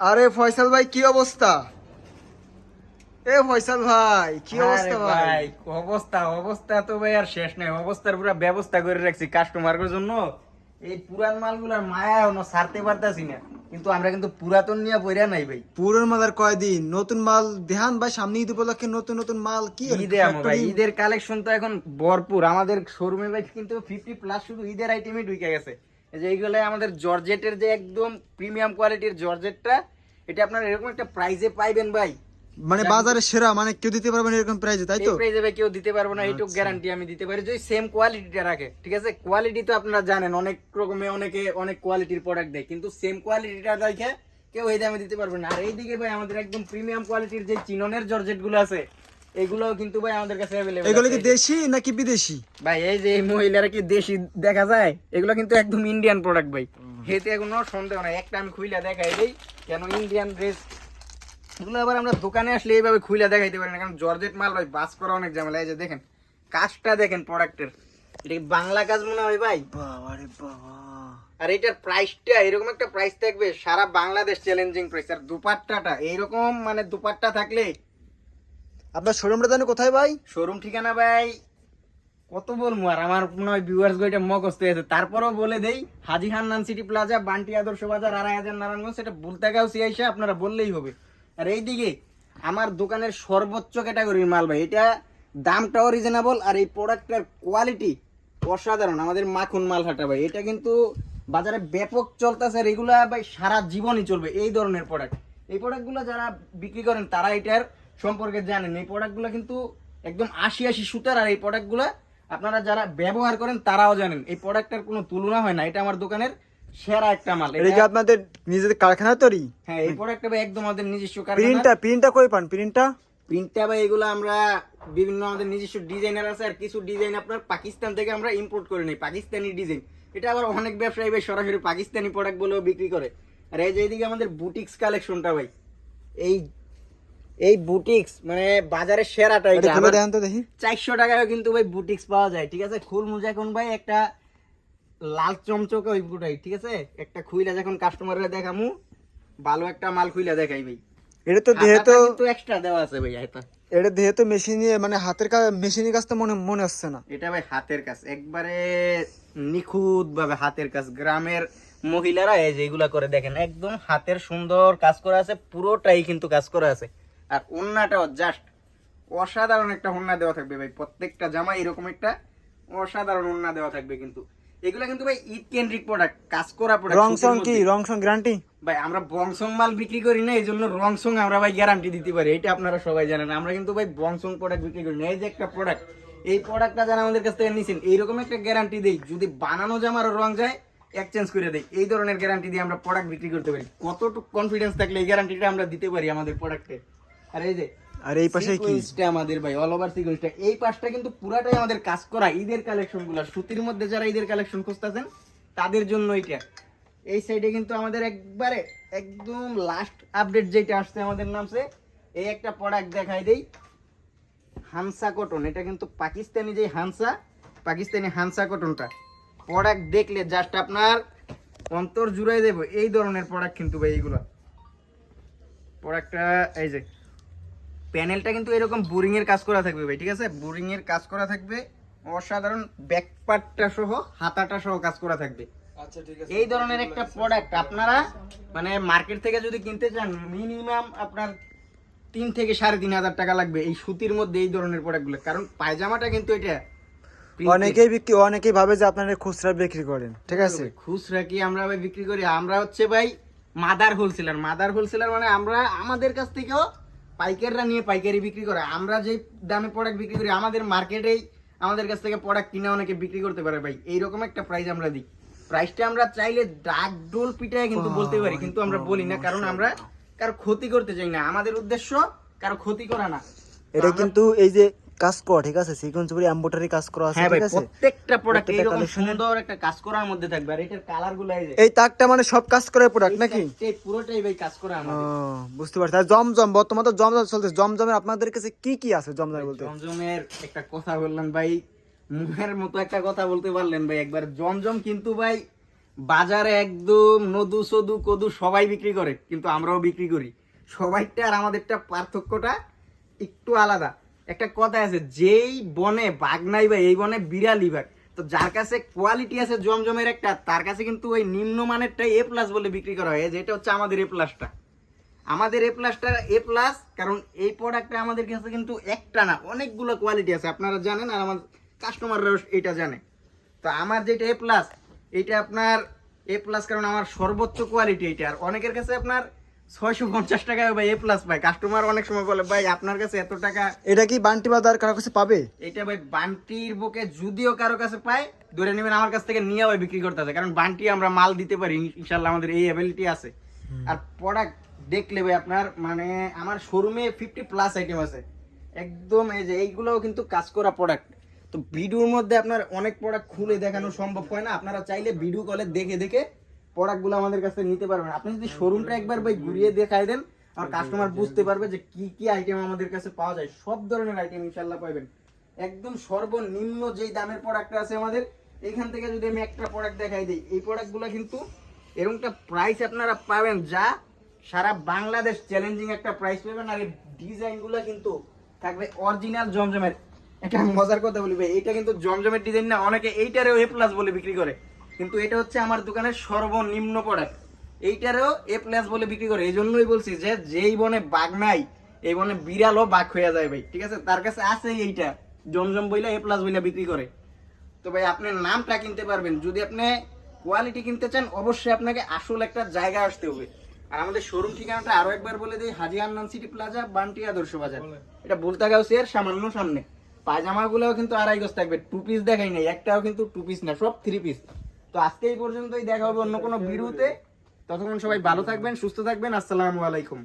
আরে ফয়সাল ভাই কি অবস্থা? এ ফয়সাল ভাই কি অবস্থা ভাই? অবস্থা অবস্থা তো ভাই আর শেষ নাই। অবস্থার পুরো ব্যবস্থা করে রাখছি কাস্টমারের জন্য। এই পুরান মালগুলার মায়া এখনও ছাড়তে পারতাছি না। কিন্তু আমরা কিন্তু পুরাতন নিয়ে পড়া নাই ভাই। পুরোর মাল আর কয়দিন? নতুন মাল দেহান ভাই সামনে ঈদ উপলক্ষে নতুন নতুন মাল কি ঈদে আমো ভাই ঈদের কালেকশন তো এখন ভরপুর। আমাদের শোরুমে ভাই কিন্তু ফিফটি প্লাস শুধু ঈদের আইটেমই ঢুকে গেছে। এই যে এইগুলো আমাদের জর্জেটের যে একদম প্রিমিয়াম কোয়ালিটির জর্জেটটা এটা আপনারা এরকম একটা প্রাইজে পাইবেন ভাই। মানে বাজারে সেরা মানে কেউ দিতে পারবে না এরকম প্রাইজে তাই তো? এই প্রাইজে ভাই কেউ দিতে পারবে না এইটুকু আচ্ছা। গ্যারান্টি আমি দিতে পারি। যে সেম কোয়ালিটিটা রাখে ঠিক আছে? কোয়ালিটি তো আপনারা জানেন অনেক রকমে অনেকে অনেক কোয়ালিটির প্রোডাক্ট দেয় কিন্তু সেম কোয়ালিটিটা দেখে কেউ এই দামে দিতে পারবে না। আর এইদিকে ভাই আমাদের একদম প্রিমিয়াম কোয়ালিটির যে চিননের জর্জেটগুলো আছে এগুলোও কিন্তু ভাই আমাদের কাছে অ্যাভেলেবল এগুলো কি দেশি নাকি বিদেশি? ভাই এই যে এই মহিলারা কি দেশি দেখা যায়? এগুলো কিন্তু একদম ইন্ডিয়ান প্রোডাক্ট ভাই। হেতে কোনো সন্দেহ নাই। একটা আমি খুইলা দেখাই দেই কেন ইন্ডিয়ান ড্রেস এগুলো আবার আমরা দোকানে আসলে এইভাবে খুইলা দেখাইতে পারি না কারণ জর্জেট মাল ভাই বাস করা অনেক ঝামেলা। এই যে দেখেন কাজটা দেখেন প্রোডাক্টের এটা বাংলা কাজ মনে হয় ভাই? বাবা রে বাবা। আর এটার প্রাইসটা এরকম একটা প্রাইস থাকবে সারা বাংলাদেশ চ্যালেঞ্জিং প্রাইস আর দুপাট্টাটা এইরকম মানে দুপাট্টা থাকলে আপনার শোরুমটা জানো কোথায় ভাই? শোরুম ঠিকানা ভাই, কত বলব আর? আমার হয় ভিউয়ার্স গইটা মগস্ত আছে। তারপরেও বলে দেই, হাজি হান্নান সিটি প্লাজা, বান্টি আদর্শ বাজার, আড়াই হাজার নারায়ণগঞ্জ, সেটা বলতে বুলতাগাঁও সিআইসা আপনারা বললেই হবে। আর এইদিকে আমার দোকানের সর্বোচ্চ ক্যাটাগরির মাল ভাই, এটা দামটাও রিজনেবল আর এই প্রোডাক্টের কোয়ালিটি অসাধারণ। আমাদের মাখন মাল হাটা ভাই, এটা কিন্তু বাজারে ব্যাপক চলতেছে রেগুলা ভাই, সারা জীবনই চলবে এই ধরনের প্রোডাক্ট এই প্রোডাক্টগুলো যারা বিক্রি করেন, তারা এটার সম্পর্কে জানেন। এই প্রোডাক্টগুলো কিন্তু একদম আশি আশি সুতার আর এই প্রোডাক্টগুলো আপনারা যারা ব্যবহার করেন তারাও জানেন। এই প্রোডাক্টের কোনো তুলনা হয় না। এটা আমার দোকানের সেরা একটা মাল। এটা কি আপনাদের নিজেদের কারখানা তৈরি? হ্যাঁ এই প্রোডাক্টটা ভাই একদম আমাদের নিজস্ব কারখানা। প্রিন্টটা প্রিন্টটা কই পান? প্রিন্টটা প্রিন্টটা বা এগুলো আমরা বিভিন্ন আমাদের নিজস্ব ডিজাইনার আছে আর কিছু ডিজাইন আপনার পাকিস্তান থেকে আমরা ইম্পোর্ট করে নিই। পাকিস্তানি ডিজাইন এটা আবার অনেক ব্যবসায়ী ভাই সরাসরি পাকিস্তানি প্রোডাক্ট বলেও বিক্রি করে। আর এই যে এইদিকে আমাদের বুটিক্স কালেকশনটা ভাই এই এই বুটিক্স মানে বাজারের সেরাটা এটা খুলে দেন তো দেখি। চারশো টাকায় কিন্তু ভাই বুটিক্স পাওয়া যায় ঠিক আছে? খুল মুজা এখন ভাই একটা লাল চমচকে ওই বুটাই ঠিক আছে? একটা খুইলা যখন কাস্টমাররা দেখামু ভালো একটা মাল খুইলা দেখাই ভাই। এটা তো দেহে তো কিন্তু এক্সট্রা দেওয়া আছে ভাই এটা এটা দেহে তো মেশিনে মানে হাতের কাজ মেশিনের কাজ তো মনে মনে হচ্ছে না। এটা ভাই হাতের কাজ একবারে নিখুঁত ভাবে হাতের কাজ। গ্রামের মহিলারা এই যে এগুলা করে দেখেন একদম হাতের সুন্দর কাজ করা আছে পুরোটাই কিন্তু কাজ করা আছে। আর ওন্নাটাও জাস্ট অসাধারণ একটা ওন্না দেওয়া থাকবে ভাই। প্রত্যেকটা জামা এরকম একটা অসাধারণ ওন্না দেওয়া থাকবে কিন্তু। এগুলা কিন্তু ভাই ঈদ কেন্দ্রিক প্রোডাক্ট কাজ করা প্রোডাক্ট রং সং কি? রং সং গ্যারান্টি ভাই আমরা বংসং মাল বিক্রি করি না এই জন্য রংসং আমরা ভাই গ্যারান্টি দিতে পারি। এটা আপনারা সবাই জানেন। আমরা কিন্তু ভাই বংসং প্রোডাক্ট বিক্রি করি না। এই যে একটা প্রোডাক্ট এই প্রোডাক্টটা যারা আমাদের কাছ থেকে নিছেন এইরকম একটা গ্যারান্টি দেই। যদি বানানো জামার রং যায় এক্সচেঞ্জ করে দেই। এই ধরনের গ্যারান্টি দিয়ে আমরা প্রোডাক্ট বিক্রি করতে পারি। কতটুকু কনফিডেন্স থাকলে এই গ্যারান্টিটা আমরা দিতে পারি আমাদের প্রোডাক্টে আর এই যে আর এই পাশে কি? আমাদের ভাই অল ওভার সিকোয়েন্সটা এই পাশটা কিন্তু পুরাটাই আমাদের কাজ করা ঈদের কালেকশনগুলা সুতির মধ্যে যারা ঈদের কালেকশন খুঁজতেছেন তাদের জন্য এটা এই সাইডে কিন্তু আমাদের একবারে একদম লাস্ট আপডেট যেটা আসছে আমাদের নামছে এই একটা প্রোডাক্ট দেখাই দেই। হানসা কটন এটা কিন্তু পাকিস্তানি যে হানসা পাকিস্তানি হানসা কটনটা প্রোডাক্ট দেখলে জাস্ট আপনার অন্তর জুড়াই দেবো। এই ধরনের প্রোডাক্ট কিন্তু ভাই এইগুলো প্রোডাক্টটা এই যে প্যানেলটা কিন্তু এরকম বোরিং এর কাজ করা থাকবে ভাই ঠিক আছে? বোরিং এর কাজ করা থাকবে অসাধারণ ব্যাক পার্টটা সহ হাতাটা সহ কাজ করা থাকবে। আচ্ছা ঠিক এই ধরনের একটা প্রোডাক্ট আপনারা মানে মার্কেট থেকে যদি কিনতে চান মিনিমাম আপনার তিন থেকে সাড়ে তিন হাজার টাকা লাগবে এই সুতির মধ্যে এই ধরনের প্রোডাক্টগুলো কারণ পায়জামাটা কিন্তু এটা অনেকেই বিক্রি অনেকেই ভাবে যে আপনারা খুচরা বিক্রি করেন ঠিক আছে? খুচরা কি আমরা ভাই বিক্রি করি? আমরা হচ্ছে ভাই মাদার হোলসেলার মাদার হোলসেলার মানে আমরা আমাদের কাছ থেকেও পাইকাররা নিয়ে পাইকারি বিক্রি করে। আমরা যে দামে প্রোডাক্ট বিক্রি করি আমাদের মার্কেটেই আমাদের কাছ থেকে প্রোডাক্ট কিনে অনেকে বিক্রি করতে পারে ভাই। এইরকম একটা প্রাইস আমরা দিই। প্রাইসটা আমরা চাইলে ডাক ডোল পিটায় কিন্তু বলতে পারি কিন্তু আমরা বলি না কারণ আমরা কারও ক্ষতি করতে চাই না। আমাদের উদ্দেশ্য কারও ক্ষতি করা না। এটা কিন্তু এই যে কাজ করা ঠিক আছে? সিকোয়েন্স উপরে এমব্রয়ডারি কাজ করা আছে হ্যাঁ ঠিক আছে? প্রত্যেকটা প্রোডাক্ট এরকম সুন্দর একটা কাজ করার মধ্যে থাকবে আর এটার কালারগুলো এই যে এই তাকটা মানে সব কাজ করে প্রোডাক্ট নাকি? এই পুরোটাই ভাই কাজ করা আমাদের। বুঝতে পারছি। আর জমজম বর্তমানে তো জমজম চলছে জমজমের আপনাদের কাছে কি কি আছে জমজম বলতে? জমজমের একটা কথা বললেন ভাই মুখের মতো একটা কথা বলতে পারলেন ভাই। একবার জমজম কিন্তু ভাই বাজারে একদম নদু সদু কদু সবাই বিক্রি করে কিন্তু আমরাও বিক্রি করি। সবাইটা আর আমাদেরটা পার্থক্যটা একটু আলাদা। একটা কথা আছে, যেই বনে বাঘ নাই বা এই বনে বিড়ালি বাঘ, তো যার কাছে কোয়ালিটি আছে জমজমের একটা, তার কাছে কিন্তু ওই নিম্নমানেরটাই এ প্লাস বলে বিক্রি করা হয়। যেটা হচ্ছে আমাদের এ প্লাসটা আমাদের এ প্লাসটা এ প্লাস কারণ এই প্রোডাক্টটা আমাদের কাছে কিন্তু একটা না, অনেকগুলো কোয়ালিটি আছে। আপনারা জানেন আর আমার কাস্টমাররাও এটা জানে। তো আমার যেটা এ প্লাস এটা আপনার এ প্লাস কারণ আমার সর্বোচ্চ কোয়ালিটি এটা। আর অনেকের কাছে আপনার ছয়শো পঞ্চাশ টাকায় ভাই এ প্লাস পায় কাস্টমার অনেক সময় বলে ভাই আপনার কাছে এত টাকা এটা কি বান্টি বাজার কারও কাছে পাবে? এটা ভাই বান্টির বুকে যদিও কারও কাছে পায় ধরে নেবেন আমার কাছ থেকে নিয়ে ভাই বিক্রি করতে আছে। কারণ বান্টি আমরা মাল দিতে পারি ইনশাল্লাহ আমাদের এই অ্যাবিলিটি আছে। আর প্রোডাক্ট দেখলে ভাই আপনার মানে আমার শোরুমে ফিফটি প্লাস আইটেম আছে। একদম এই যে এইগুলোও কিন্তু কাজ করা প্রোডাক্ট তো ভিডিওর মধ্যে আপনার অনেক প্রোডাক্ট খুলে দেখানো সম্ভব হয় না। আপনারা চাইলে ভিডিও কলে দেখে দেখে প্রোডাক্টগুলো আমাদের কাছে নিতে পারবেন। আপনি যদি শোরুমটা একবার ভাই ঘুরিয়ে দেখাই দেন আর কাস্টমার বুঝতে পারবে যে কি কি আইটেম আমাদের কাছে পাওয়া যায়। সব ধরনের আইটেম ইনশাল্লাহ পাবেন একদম সর্বনিম্ন যেই দামের প্রোডাক্ট আছে আমাদের এখান থেকে যদি আমি একটা প্রোডাক্ট দেখাই দিই এই প্রোডাক্টগুলো কিন্তু এরকমটা প্রাইস আপনারা পাবেন যা সারা বাংলাদেশ চ্যালেঞ্জিং একটা প্রাইস পাবেন আর এই ডিজাইনগুলো কিন্তু থাকবে অরিজিনাল জমজমের। একটা মজার কথা বলি ভাই এটা কিন্তু জমজমের ডিজাইন না অনেকে এইটারেও এ প্লাস বলে বিক্রি করে। কিন্তু এটা হচ্ছে আমার দোকানের সর্বনিম্ন প্রোডাক্ট এইটারও এ প্লাস বলে বিক্রি করে। এই জন্যই বলছি যে যেই বনে বাঘ নাই এই বনে বিড়ালও বাঘ হয়ে যায় ভাই ঠিক আছে? তার কাছে আছে এইটা। জমজম বইলা এ প্লাস বইলা বিক্রি করে। তো ভাই আপনি নামটা কিনতে পারবেন। যদি আপনি কোয়ালিটি কিনতে চান অবশ্যই আপনাকে আসল একটা জায়গা আসতে হবে। আর আমাদের শোরুম ঠিকানাটা আরও একবার বলে দিই হাজি আন্নান সিটি প্লাজা বান্টি আদর্শ বাজার। এটা বুলতাগাউসের সামান্য সামনে। পায়জামা গুলোও কিন্তু আড়াই গজ থাকবে। টু পিস দেখাই নাই একটাও কিন্তু টু পিস না সব থ্রি পিস তো আজকে এই পর্যন্তই দেখা হবে অন্য কোনো ভিডিওতে। ততক্ষণ সবাই ভালো থাকবেন, সুস্থ থাকবেন। আসসালামু আলাইকুম।